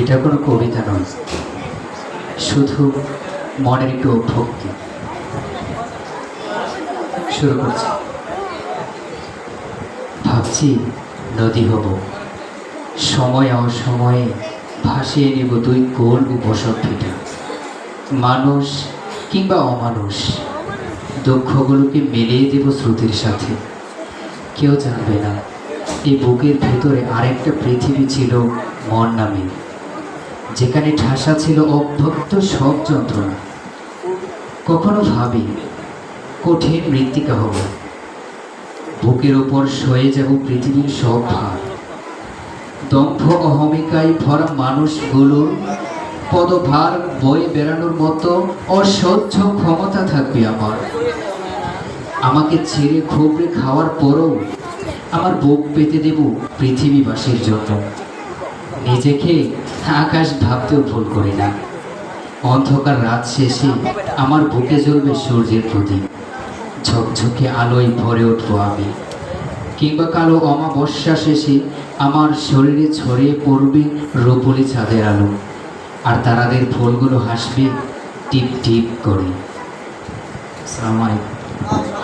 এটা কোনো কবিতা নয়। শুধু মনের একটু ভক্তি শুরু করছি। ভাবছি, নদী হব। সময় অসময়ে ভাসিয়ে নেব দুই ও বসত ভিটা মানুষ কিংবা অমানুষ, দুঃখগুলোকে মিলিয়ে দেব শ্রুতির সাথে। কেউ জানবে না, এই বুকের ভেতরে আরেকটা পৃথিবী ছিল মন নামে। যেখানে ঠাসা ছিল অভ্যক্ত সব যন্ত্রণা। কখনো ভাবি, কঠিন মৃত্তিকা হব। বুকের ওপর সয়ে যাব পৃথিবীর সব ভার। দম্ভ অহমিকায় ভরা মানুষগুলোর পদভার বয়ে বেড়ানোর মতো অসহ্য ক্ষমতা থাকবে আমার। আমাকে ছেড়ে খুবড়ে খাওয়ার পরও আমার বুক পেতে দেব পৃথিবীবাসীর জন্য। নিজেকে আকাশ ভাবতেও ভুল করি না। অন্ধকার রাত শেষে আমার বুকে জ্বলবে সূর্যের প্রদীপ। ঝকঝকে আলোয় ভরে উঠবো আমি। কিংবা কালো অমাবস্যা শেষে আমার শরীরে ছড়িয়ে পড়বে রূপলি ছাদের আলো। আর তারাদের ফুলগুলো হাসবে টিপ টিপ করে। আলাইকুম।